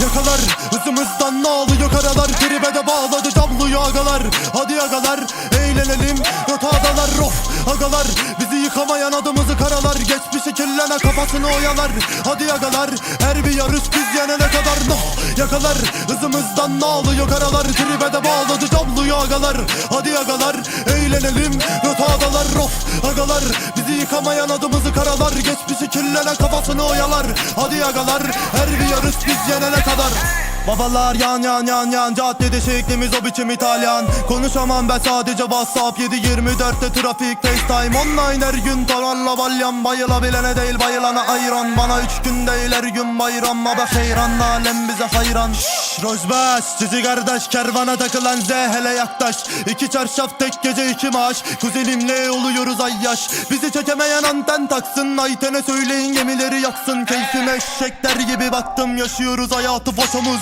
Yakalar hızımızdan ne alıyor karalar Tribe de bağladı camlıyor agalar Hadi agalar eğlenelim Rotadalar rof agalar Bizi yıkamayan adımızı karalar Kirlene kafasını oyalar Hadi agalar her bir yarış biz yenene kadar. No Yakalar hızımızdan ne alıyor karalar. Tribe de bağladı camlıyor agalar Hadi agalar eğlenelim Rotadalar rof agalar Bizi yıkamayan adımızı karalar. Geçmişi kirlene kafasını oyalar. Hadi agalar her bir yarış biz yenene kadar Babalar yan yan yan yan. Caddede şeklimiz o biçim İtalyan. Konuşamam ben sadece WhatsApp. 7-24'te trafik FaceTime Online her gün. Tavarla balyan Bayılabilene değil bayılana ayran. Bana üç gün değil her gün bayram. Ama heyran alem bize hayran. Şşş Rojbaş Cici kardeş kervana takılan Z hele yaklaş. İki çarşaf tek gece iki maaş. Kuzenimle oluyoruz ay yaş Bizi çekemeyen anten taksın. Ayten'e söyleyin gemileri yaksın. Keyfime eşekler gibi baktım. Yaşıyoruz hayatı faşamız